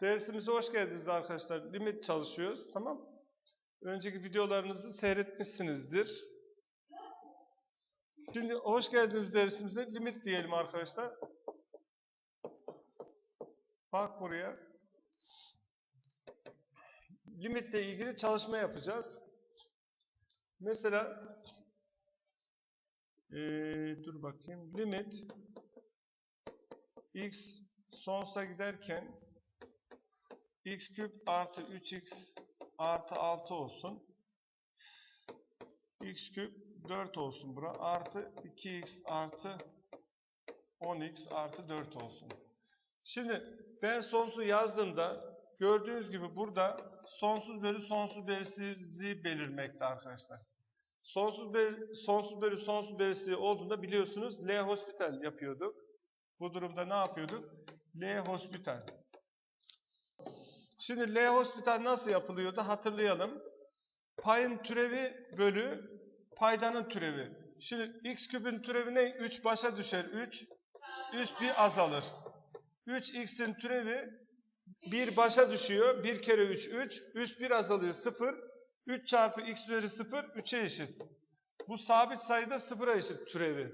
Dersimize hoş geldiniz arkadaşlar. Limit çalışıyoruz. Tamam. Önceki videolarınızı seyretmişsinizdir. Şimdi hoş geldiniz dersimize. Limit diyelim arkadaşlar. Bak buraya. Limitle ilgili çalışma yapacağız. Mesela eee, dur bakayım. Limit x sonsuza giderken x küp artı 3x artı 6 olsun. x küp 4 olsun bura. Artı 2x artı 10x artı 4 olsun. Şimdi ben sonsuzu yazdığımda gördüğünüz gibi burada sonsuz bölü sonsuz belirsizliği belirmekte arkadaşlar. Sonsuz bölü sonsuz bölü sonsuz belirsizliği olduğunda biliyorsunuz L hospital yapıyorduk. Bu durumda ne yapıyorduk? L hospital. Şimdi L hospital nasıl yapılıyordu hatırlayalım. Payın türevi bölü paydanın türevi. Şimdi x küpün türevi ne? 3 başa düşer 3. Üst bir azalır. 3x'in türevi 1 başa düşüyor. 1 kere 3 3. Üst 1 azalıyor 0. 3 çarpı x üzeri 0 3'e eşit. Bu sabit sayıda 0'a eşit türevi.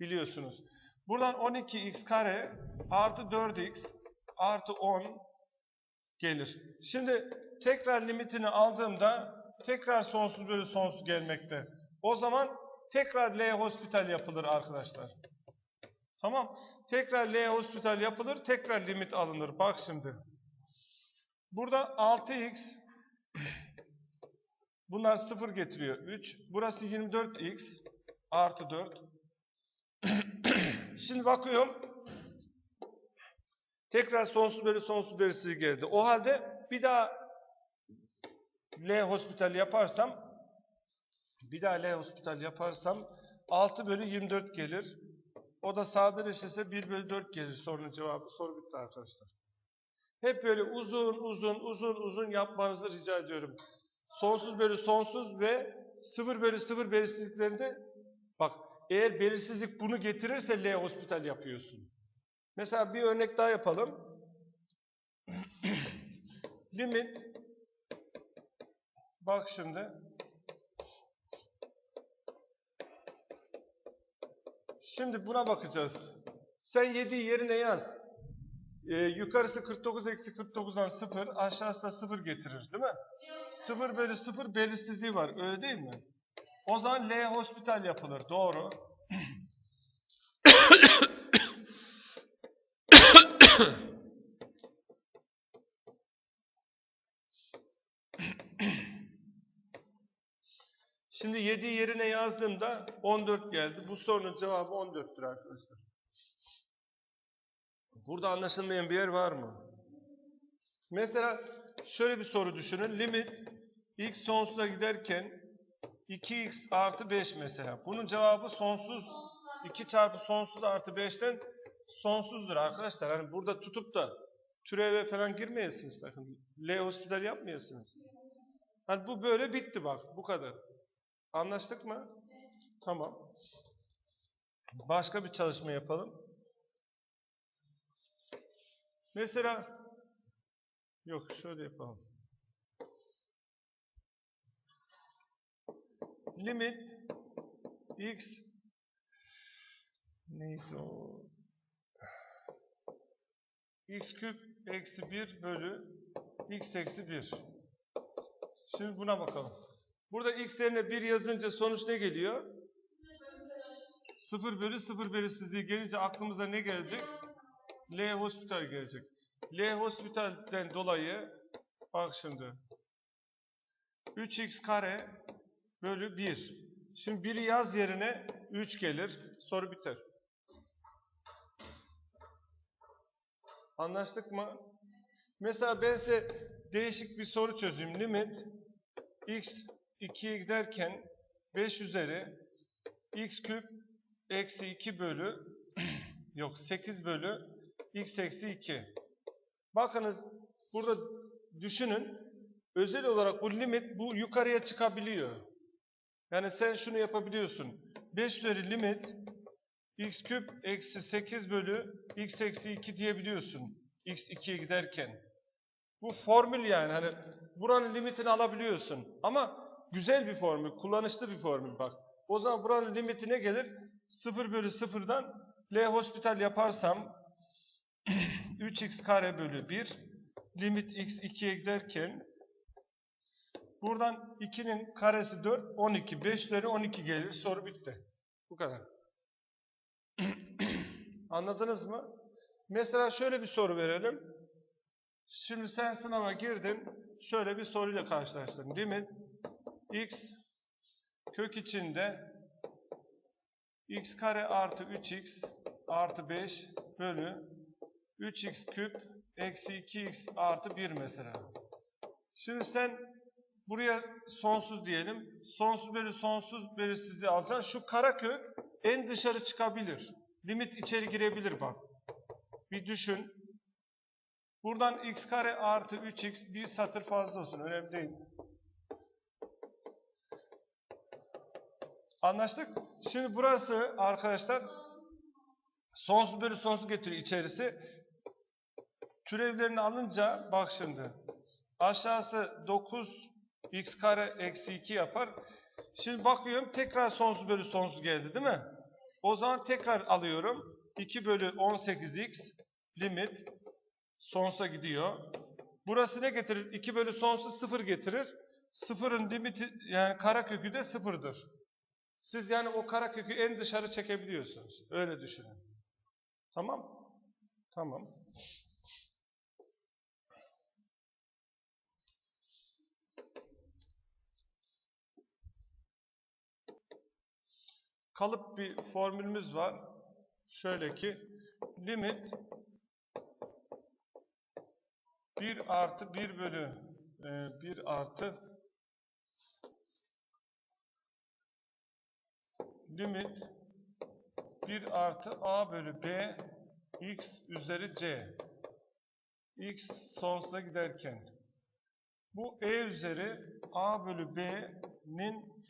Biliyorsunuz. Buradan 12x kare artı 4x artı 10 gelir. Şimdi tekrar limitini aldığımda tekrar sonsuz bölü sonsuz gelmekte. O zaman tekrar L hospital yapılır arkadaşlar. Tamam. Tekrar L hospital yapılır. Tekrar limit alınır. Bak şimdi. Burada 6x bunlar 0 getiriyor. 3. Burası 24x artı 4. Şimdi bakıyorum. Tekrar sonsuz bölü sonsuz belirsizliği geldi. O halde bir daha L hospital yaparsam bir daha L hospital yaparsam 6 bölü 24 gelir. O da sadeleşirse 1 bölü 4 gelir sorunun cevabı. Soru bitti arkadaşlar. Hep böyle uzun uzun uzun uzun yapmanızı rica ediyorum. Sonsuz bölü sonsuz ve 0 bölü 0 belirsizliklerinde bak eğer belirsizlik bunu getirirse L hospital yapıyorsun. Mesela bir örnek daha yapalım. Limit bak şimdi Şimdi buna bakacağız. Sen 7'yi yerine yaz. Ee, yukarısı 49 eksi 49'dan 0, aşağısı da 0 getirir değil mi? 0 bölü 0 belirsizliği var öyle değil mi? O zaman L hospital yapılır doğru. Şimdi 7 yerine yazdığımda 14 geldi. Bu sorunun cevabı 14'tür arkadaşlar. Burada anlaşılmayan bir yer var mı? Mesela şöyle bir soru düşünün. Limit x sonsuza giderken 2x artı 5 mesela. Bunun cevabı sonsuz 2 çarpı sonsuz artı 5'ten sonsuzdur arkadaşlar. Hani burada tutup da türeve falan girmeyesiniz sakın. L hospital yapmayasınız. Hani bu böyle bitti bak. Bu kadar. Anlaştık mı? Tamam. Başka bir çalışma yapalım. Mesela yok şöyle yapalım. Limit x neydi o? X küp eksi 1 bölü x eksi 1. Şimdi buna bakalım. Burada x yerine 1 yazınca sonuç ne geliyor? 0 bölü 0 belirsizliği gelince aklımıza ne gelecek? L hospital gelecek. L hospitalden dolayı bak şimdi 3x kare bölü 1. Şimdi 1'i yaz yerine 3 gelir. Soru biter. Anlaştık mı? Mesela ben size değişik bir soru çözeyim. Limit x 2'ye giderken 5 üzeri x küp eksi 2 bölü yok 8 bölü x eksi 2. Bakınız burada düşünün özel olarak bu limit bu yukarıya çıkabiliyor. Yani sen şunu yapabiliyorsun. 5 üzeri limit x küp eksi 8 bölü x eksi 2 diyebiliyorsun. x 2'ye giderken. Bu formül yani hani buranın limitini alabiliyorsun. Ama güzel bir formül, kullanışlı bir formül bak. O zaman buranın limiti ne gelir? 0 bölü 0'dan L hospital yaparsam 3x kare bölü 1 limit x 2'ye giderken buradan 2'nin karesi 4, 12. 5 üzeri 12 gelir. Soru bitti. Bu kadar. Anladınız mı? Mesela şöyle bir soru verelim. Şimdi sen sınava girdin. Şöyle bir soruyla karşılaştın. Limit x kök içinde x kare artı 3x artı 5 bölü 3x küp eksi 2x artı 1 mesela. Şimdi sen buraya sonsuz diyelim. Sonsuz bölü sonsuz belirsizliği alacaksın. Şu kara kök en dışarı çıkabilir. Limit içeri girebilir bak. Bir düşün. Buradan x kare artı 3x bir satır fazla olsun. Önemli değil. Anlaştık. Şimdi burası arkadaşlar sonsuz bölü sonsuz getiriyor içerisi. Türevlerini alınca bak şimdi aşağısı 9 x kare eksi 2 yapar. Şimdi bakıyorum tekrar sonsuz bölü sonsuz geldi değil mi? O zaman tekrar alıyorum. 2 bölü 18x limit sonsuza gidiyor. Burası ne getirir? 2 bölü sonsuz 0 getirir. Sıfırın limiti yani kara kökü de sıfırdır. Siz yani o kara kökü en dışarı çekebiliyorsunuz. Öyle düşünün. Tamam? Tamam. Kalıp bir formülümüz var. Şöyle ki limit 1 artı 1 bölü e, 1 artı limit 1 artı a bölü b x üzeri c x sonsuza giderken bu e üzeri a bölü b'nin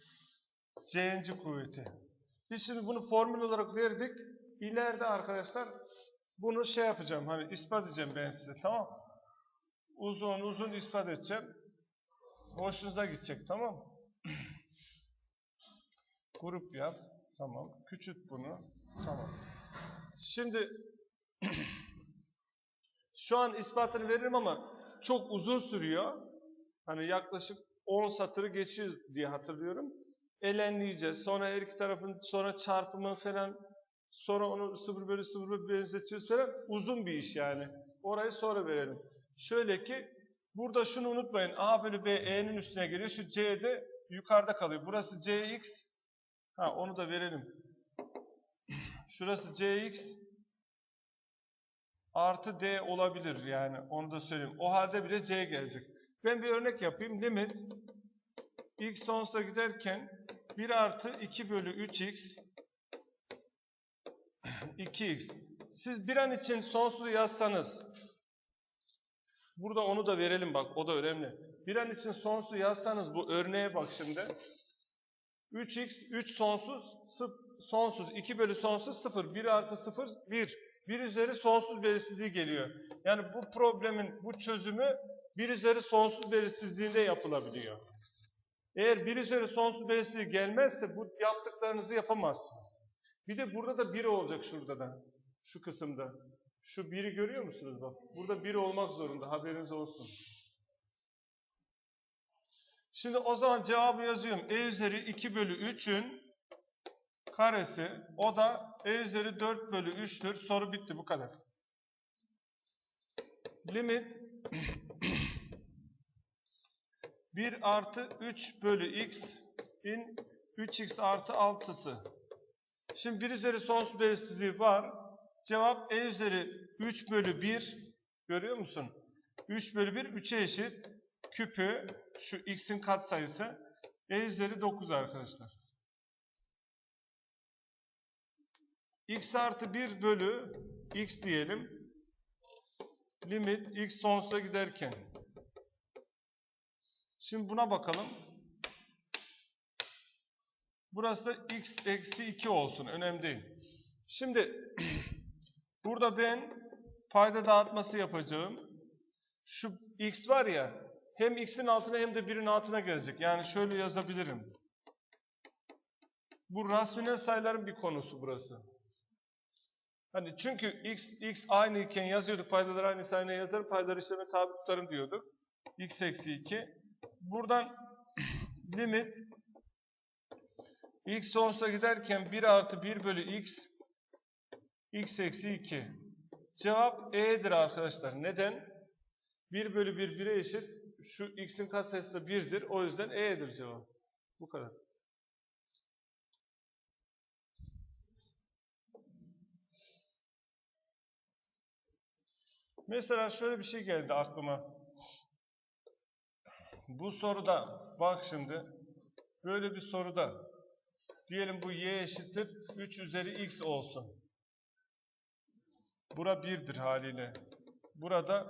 c'nci kuvveti. Biz şimdi bunu formül olarak verdik. İleride arkadaşlar bunu şey yapacağım. Hani ispat edeceğim ben size. Tamam? Uzun uzun ispat edeceğim. Hoşunuza gidecek. Tamam? Grup yap. Tamam. Küçült bunu. Tamam. Şimdi şu an ispatını veririm ama çok uzun sürüyor. Hani yaklaşık 10 satırı geçiyor diye hatırlıyorum. Elenleyeceğiz. Sonra her iki tarafın sonra çarpımı falan sonra onu 0 bölü 0 bölü benzetiyoruz falan. Uzun bir iş yani. Orayı sonra verelim. Şöyle ki burada şunu unutmayın. A bölü B E'nin üstüne geliyor. Şu C de yukarıda kalıyor. Burası Cx. Ha onu da verelim. Şurası Cx artı D olabilir yani. Onu da söyleyeyim. O halde bile C gelecek. Ben bir örnek yapayım. Limit x sonsuza giderken 1 artı 2 bölü 3x 2x. Siz bir an için sonsuzu yazsanız burada onu da verelim bak o da önemli. Bir an için sonsuzu yazsanız bu örneğe bak şimdi. 3x 3 sonsuz sonsuz 2 bölü sonsuz 0 1 artı 0 1 1 üzeri sonsuz belirsizliği geliyor. Yani bu problemin bu çözümü 1 üzeri sonsuz belirsizliğinde yapılabiliyor. Eğer 1 üzeri sonsuz belirsizliği gelmezse bu yaptıklarınızı yapamazsınız. Bir de burada da 1 olacak şurada da. Şu kısımda. Şu 1'i görüyor musunuz bak? Burada 1 olmak zorunda haberiniz olsun. Şimdi o zaman cevabı yazıyorum. E üzeri 2 bölü 3'ün karesi o da E üzeri 4 bölü 3'tür. Soru bitti bu kadar. Limit 1 artı 3 bölü x in 3x artı 6'sı. Şimdi 1 üzeri sonsuz belirsizliği var. Cevap e üzeri 3 bölü 1. Görüyor musun? 3 bölü 1 3'e eşit. Küpü şu x'in katsayısı e üzeri 9 arkadaşlar. x artı 1 bölü x diyelim. Limit x sonsuza giderken. Şimdi buna bakalım. Burası da x eksi 2 olsun. Önemli değil. Şimdi burada ben payda dağıtması yapacağım. Şu x var ya hem x'in altına hem de 1'in altına gelecek. Yani şöyle yazabilirim. Bu rasyonel sayıların bir konusu burası. Hani çünkü x, x aynı iken yazıyorduk paydaları aynı sayına yazarım paydaları işleme tabi tutarım diyorduk. x eksi 2. Buradan limit x sonsuza giderken 1 artı 1 bölü x x eksi 2. Cevap e'dir arkadaşlar. Neden? 1 bölü 1 1'e eşit. Şu x'in katsayısı da 1'dir. O yüzden e'dir cevap. Bu kadar. Mesela şöyle bir şey geldi aklıma. Bu soruda bak şimdi böyle bir soruda diyelim bu y eşittir 3 üzeri x olsun. Bura 1'dir haliyle. Burada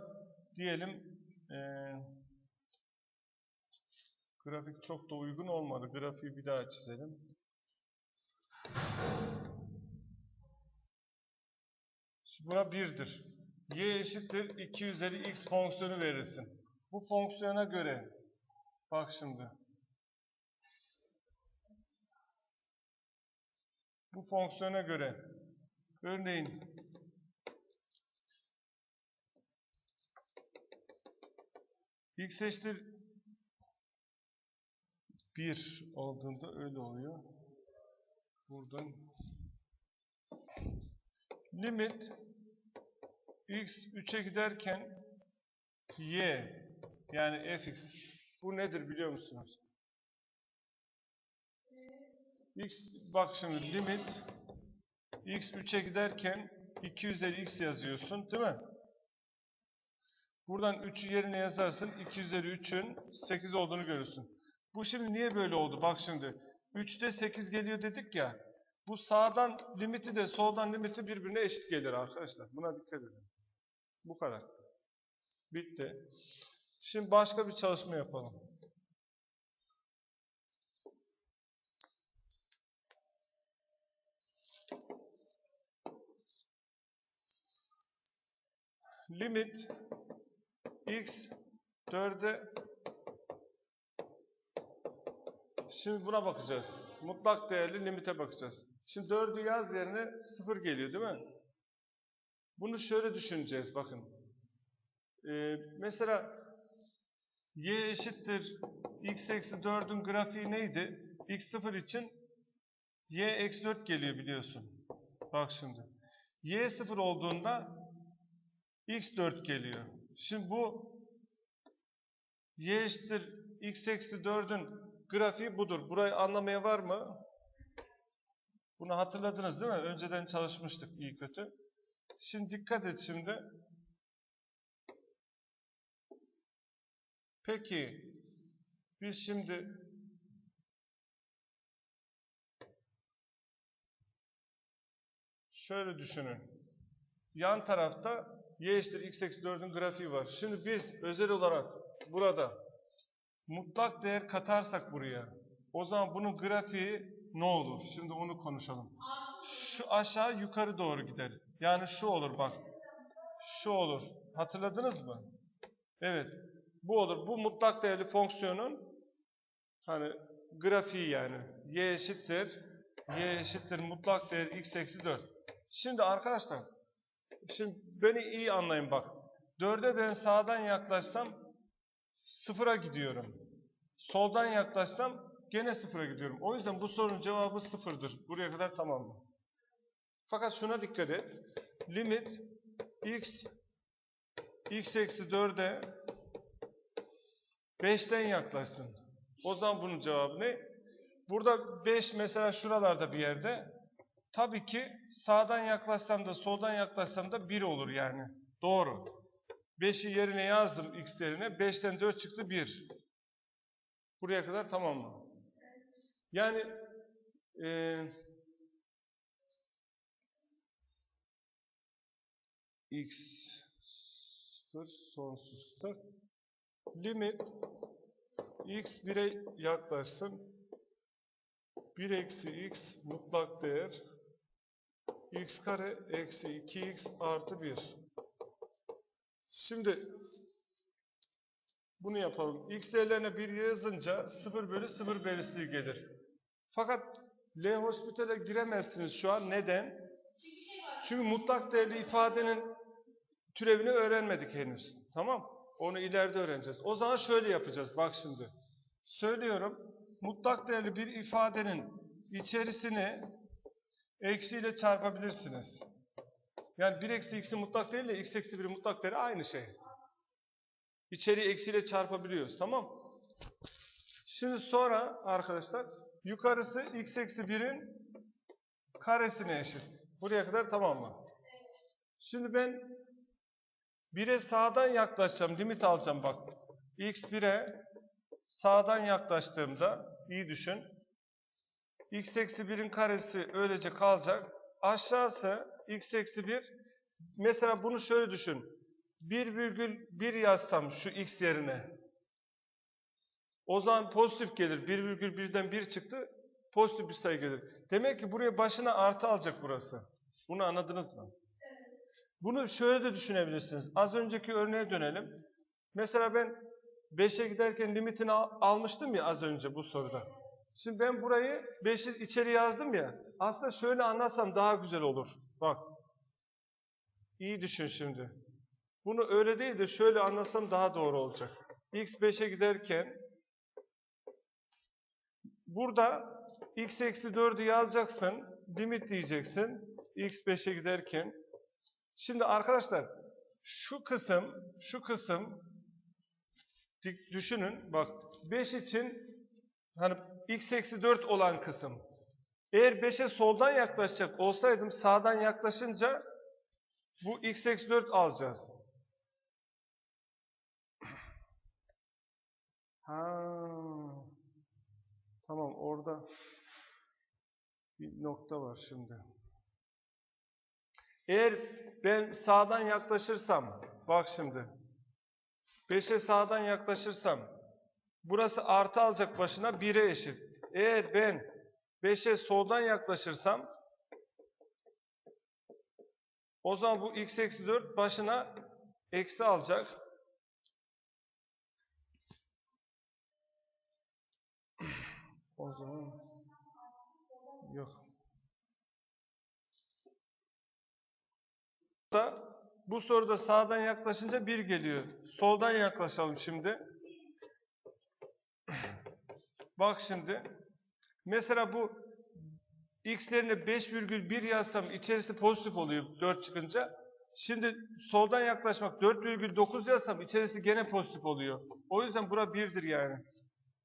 diyelim eee, grafik çok da uygun olmadı. Grafiği bir daha çizelim. Bura 1'dir. y eşittir 2 üzeri x fonksiyonu verirsin. Bu fonksiyona göre bak şimdi. Bu fonksiyona göre örneğin x eşittir 1 olduğunda öyle oluyor. Buradan limit x 3'e giderken y yani fx bu nedir biliyor musunuz? x bak şimdi limit x 3'e giderken 2 üzeri x yazıyorsun değil mi? Buradan 3'ü yerine yazarsın 2 üzeri 3'ün 8 olduğunu görürsün. Bu şimdi niye böyle oldu? Bak şimdi 3'te 8 geliyor dedik ya. Bu sağdan limiti de soldan limiti birbirine eşit gelir arkadaşlar. Buna dikkat edin. Bu kadar. Bitti. Şimdi başka bir çalışma yapalım. Limit x 4'e Şimdi buna bakacağız. Mutlak değerli limite bakacağız. Şimdi 4'ü yaz yerine 0 geliyor değil mi? Bunu şöyle düşüneceğiz bakın. Ee, mesela y eşittir x eksi 4'ün grafiği neydi? x 0 için y eksi 4 geliyor biliyorsun. Bak şimdi. y 0 olduğunda x 4 geliyor. Şimdi bu y eşittir x eksi 4'ün grafiği budur. Burayı anlamaya var mı? Bunu hatırladınız değil mi? Önceden çalışmıştık iyi kötü. Şimdi dikkat et şimdi. Peki biz şimdi şöyle düşünün. Yan tarafta y eşittir x eksi 4'ün grafiği var. Şimdi biz özel olarak burada mutlak değer katarsak buraya o zaman bunun grafiği ne olur? Şimdi onu konuşalım. Şu aşağı yukarı doğru gider. Yani şu olur bak. Şu olur. Hatırladınız mı? Evet. Bu olur. Bu mutlak değerli fonksiyonun hani grafiği yani. y eşittir. y eşittir mutlak değer x eksi 4. Şimdi arkadaşlar şimdi beni iyi anlayın bak. 4'e ben sağdan yaklaşsam sıfıra gidiyorum. Soldan yaklaşsam gene sıfıra gidiyorum. O yüzden bu sorunun cevabı sıfırdır. Buraya kadar tamam mı? Fakat şuna dikkat et. Limit x x eksi 4'e 5'ten yaklaşsın. O zaman bunun cevabı ne? Burada 5 mesela şuralarda bir yerde. Tabii ki sağdan yaklaşsam da soldan yaklaşsam da 1 olur yani. Doğru. 5'i yerine yazdım x yerine. 5'ten 4 çıktı 1. Buraya kadar tamam mı? Yani e, x 0 sonsuzda limit x 1'e yaklaşsın 1 eksi x mutlak değer x kare eksi 2x artı 1 şimdi Bunu yapalım. X değerlerine 1 yazınca 0 bölü 0 belirsizliği gelir. Fakat L hospitale giremezsiniz şu an. Neden? Çünkü mutlak değerli ifadenin türevini öğrenmedik henüz. Tamam? Onu ileride öğreneceğiz. O zaman şöyle yapacağız. Bak şimdi. Söylüyorum. Mutlak değerli bir ifadenin içerisini eksiyle çarpabilirsiniz. Yani 1 eksi x'in mutlak değeri ile x eksi 1'in mutlak değeri aynı şey. İçeriği eksiyle çarpabiliyoruz. Tamam Şimdi sonra arkadaşlar yukarısı x eksi 1'in karesine eşit. Buraya kadar tamam mı? Şimdi ben 1'e sağdan yaklaşacağım. Limit alacağım bak. x 1'e sağdan yaklaştığımda iyi düşün. x eksi 1'in karesi öylece kalacak. Aşağısı x eksi 1. Mesela bunu şöyle düşün. 1,1 yazsam şu x yerine. O zaman pozitif gelir. 1,1'den 1 çıktı. Pozitif bir sayı gelir. Demek ki buraya başına artı alacak burası. Bunu anladınız mı? Bunu şöyle de düşünebilirsiniz. Az önceki örneğe dönelim. Mesela ben 5'e giderken limitini al- almıştım ya az önce bu soruda. Şimdi ben burayı 5'i içeri yazdım ya. Aslında şöyle anlatsam daha güzel olur. Bak. İyi düşün şimdi. Bunu öyle değil de şöyle anlasam daha doğru olacak. X 5'e giderken burada x eksi 4'ü yazacaksın. Limit diyeceksin. X 5'e giderken. Şimdi arkadaşlar şu kısım, şu kısım düşünün. Bak 5 için hani x eksi 4 olan kısım. Eğer 5'e soldan yaklaşacak olsaydım sağdan yaklaşınca bu x eksi 4 alacağız. Ha. Tamam orada bir nokta var şimdi. Eğer ben sağdan yaklaşırsam, bak şimdi. 5'e sağdan yaklaşırsam, burası artı alacak başına 1'e eşit. Eğer ben 5'e soldan yaklaşırsam, o zaman bu x eksi 4 başına eksi alacak. O zaman yok. Da bu soruda sağdan yaklaşınca 1 geliyor. Soldan yaklaşalım şimdi. Bak şimdi. Mesela bu x'lerine 5,1 yazsam içerisi pozitif oluyor 4 çıkınca. Şimdi soldan yaklaşmak 4,9 yazsam içerisi gene pozitif oluyor. O yüzden bura 1'dir yani.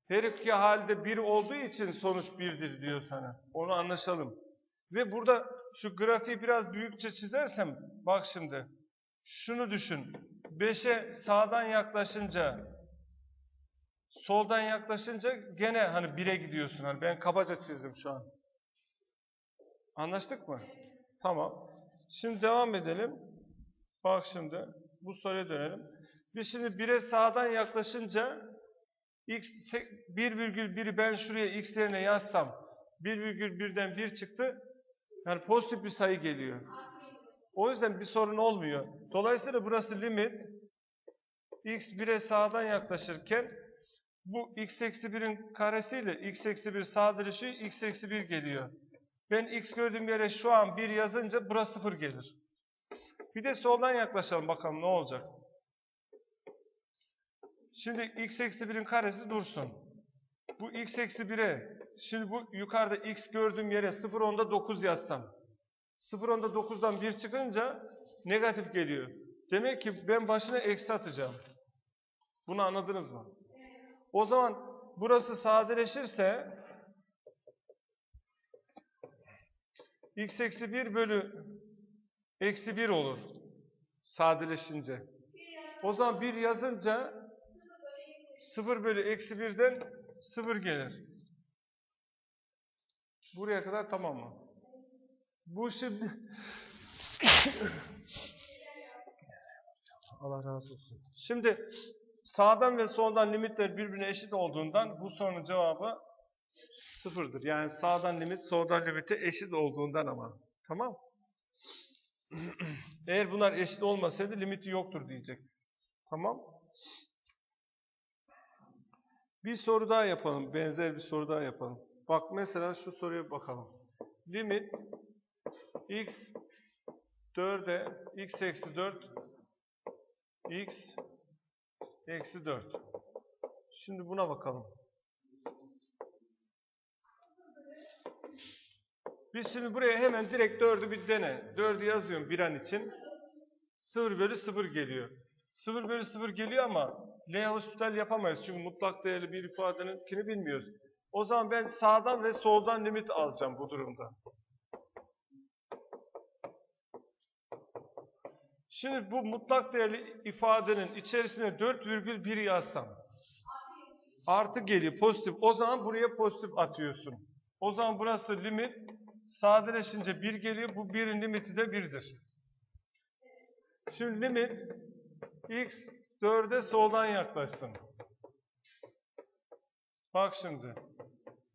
Her iki halde 1 olduğu için sonuç 1'dir diyor sana. Onu anlaşalım. Ve burada şu grafiği biraz büyükçe çizersem bak şimdi. Şunu düşün. 5'e sağdan yaklaşınca soldan yaklaşınca gene hani 1'e gidiyorsun. Hani ben kabaca çizdim şu an. Anlaştık mı? Tamam. Şimdi devam edelim. Bak şimdi bu soruya dönelim. Biz şimdi 1'e sağdan yaklaşınca x 1,1'i ben şuraya x yerine yazsam 1,1'den 1 çıktı. Yani pozitif bir sayı geliyor. O yüzden bir sorun olmuyor. Dolayısıyla burası limit. x 1'e sağdan yaklaşırken bu x eksi 1'in karesiyle x eksi 1 sadeleşiyor. x eksi 1 geliyor. Ben x gördüğüm yere şu an 1 yazınca burası 0 gelir. Bir de soldan yaklaşalım bakalım ne olacak. Şimdi x eksi 1'in karesi dursun. Bu x eksi 1'e şimdi bu yukarıda x gördüğüm yere 0 onda 9 yazsam. 0 onda 9'dan 1 çıkınca negatif geliyor. Demek ki ben başına eksi atacağım. Bunu anladınız mı? O zaman burası sadeleşirse x eksi 1 bölü eksi 1 olur. Sadeleşince. O zaman 1 yazınca 0 bölü eksi 1'den 0 gelir. Buraya kadar tamam mı? Bu şimdi Allah razı olsun. Şimdi sağdan ve soldan limitler birbirine eşit olduğundan bu sorunun cevabı sıfırdır. Yani sağdan limit soldan limite eşit olduğundan ama. Tamam? Eğer bunlar eşit olmasaydı limiti yoktur diyecek. Tamam? Bir soru daha yapalım. Benzer bir soru daha yapalım. Bak mesela şu soruya bakalım. Limit x 4'e x eksi 4 x eksi 4. Şimdi buna bakalım. Biz şimdi buraya hemen direkt 4'ü bir dene. 4'ü yazıyorum bir an için. 0 bölü 0 geliyor. 0 bölü 0 geliyor ama L hospital yapamayız. Çünkü mutlak değerli bir ifadenini bilmiyoruz. O zaman ben sağdan ve soldan limit alacağım bu durumda. Şimdi bu mutlak değerli ifadenin içerisine 4,1 yazsam artı geliyor pozitif. O zaman buraya pozitif atıyorsun. O zaman burası limit sadeleşince 1 geliyor. Bu 1'in limiti de 1'dir. Şimdi limit x 4'e soldan yaklaşsın. Bak şimdi.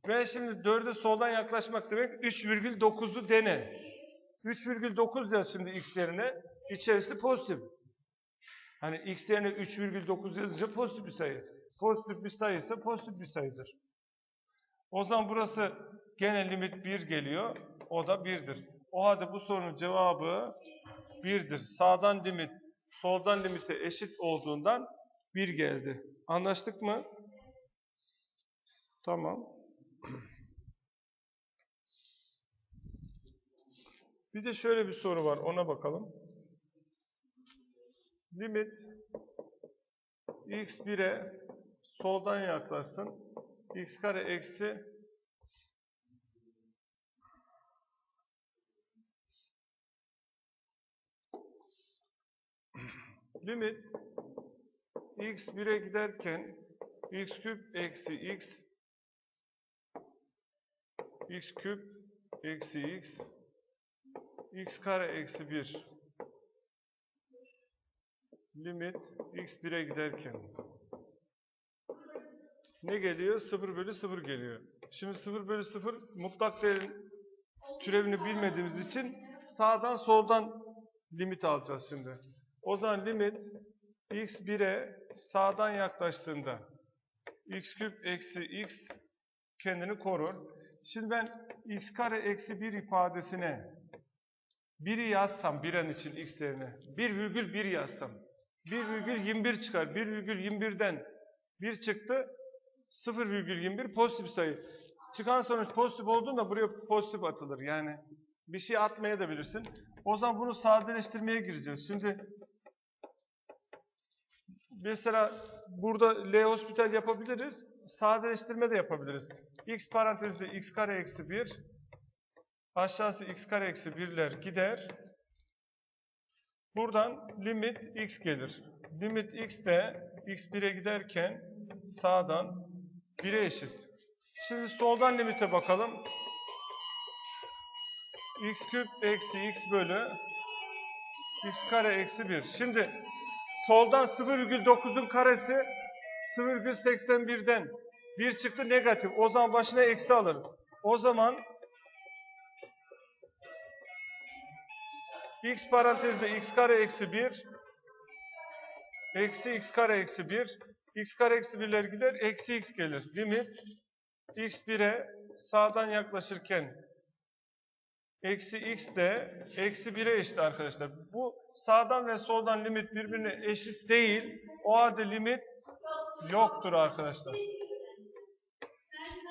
Ve şimdi 4'e soldan yaklaşmak demek 3,9'u dene. 3,9 yaz şimdi x yerine. İçerisi pozitif. Hani x yerine 3,9 yazınca pozitif bir sayı. Pozitif bir sayı ise pozitif bir sayıdır. O zaman burası gene limit 1 geliyor. O da 1'dir. O halde bu sorunun cevabı 1'dir. Sağdan limit, soldan limite eşit olduğundan 1 geldi. Anlaştık mı? Tamam. Bir de şöyle bir soru var. Ona bakalım. Limit x 1'e soldan yaklaşsın. x kare eksi limit x 1'e giderken x küp eksi x x küp eksi x x kare eksi 1 limit x 1'e giderken ne geliyor? 0 bölü 0 geliyor. Şimdi 0 bölü 0 mutlak değerin türevini bilmediğimiz için sağdan soldan limit alacağız şimdi. O zaman limit x 1'e sağdan yaklaştığında x küp eksi x kendini korur. Şimdi ben x kare eksi 1 ifadesine 1'i yazsam bir için x yerine 1,1 yazsam 1,21 çıkar. 1,21'den 1 çıktı 0,21 pozitif sayı. Çıkan sonuç pozitif olduğunda buraya pozitif atılır. Yani bir şey atmaya da bilirsin. O zaman bunu sadeleştirmeye gireceğiz. Şimdi mesela burada L hospital yapabiliriz. Sadeleştirme de yapabiliriz. X parantezde x kare eksi 1 aşağısı x kare eksi 1'ler gider. Buradan limit x gelir. Limit x de x 1'e giderken sağdan 1'e eşit. Şimdi soldan limite bakalım. x küp eksi x bölü x kare eksi 1. Şimdi soldan 0,9'un karesi 0,81'den 1 çıktı negatif. O zaman başına eksi alır. O zaman x parantezde x kare eksi 1 eksi x kare eksi 1 x kare eksi 1'ler gider eksi x gelir. Limit x 1'e sağdan yaklaşırken eksi x de eksi 1'e eşit arkadaşlar. Bu sağdan ve soldan limit birbirine eşit değil. O halde limit yoktur arkadaşlar.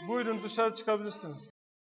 Buyurun dışarı çıkabilirsiniz.